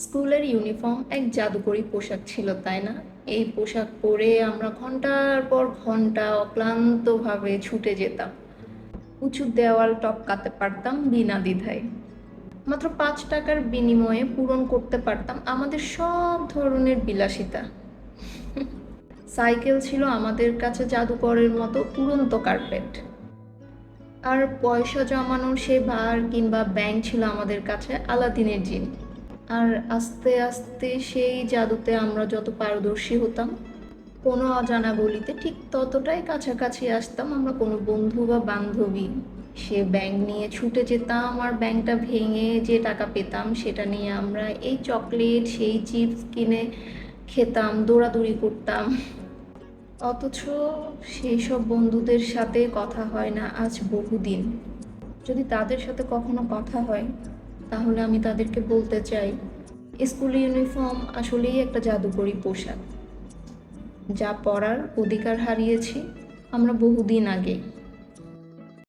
স্কুলের ইউনিফর্ম এক জাদুকরী পোশাক ছিল, তাই না? এই পোশাক পরে আমরা ঘণ্টার পর ঘণ্টা অক্লান্তভাবে ছুটে যেতাম। উঁচু দেওয়াল টপকাতে পারতাম বিনা দ্বিধায়। মাত্র পাঁচ টাকার বিনিময়ে পূরণ করতে পারতাম আমাদের সব ধরনের বিলাসিতা। সাইকেল ছিল আমাদের কাছে জাদুকরের মতো উড়ন্ত কার্পেট। আর পয়সা জমানোর সে বার কিংবা ব্যাংক ছিল আমাদের কাছে আলাদিনের জিন। আর আস্তে আস্তে সেই জাদুতে আমরা যত পারদর্শী হতাম, কোনো অজানা গলিতে ঠিক ততটাই কাছাকাছি আসতাম আমরা কোনো বন্ধু বা বান্ধবী। সে ব্যাংক নিয়ে ছুটে যেতাম আর ব্যাংকটা ভেঙে যে টাকা পেতাম সেটা নিয়ে আমরা এই চকলেট সেই চিপস কিনে খেতাম, দৌড়াদৌড়ি করতাম। অথচ সেই সব বন্ধুদের সাথে কথা হয় না আজ বহুদিন। যদি তাদের সাথে কখনো কথা হয় তাহলে আমি তাদেরকে বলতে চাই, স্কুল ইউনিফর্ম আসলেই একটা জাদুকরী পোশাক। যা পরার অধিকার হারিয়েছি আমরা বহুদিন আগেই।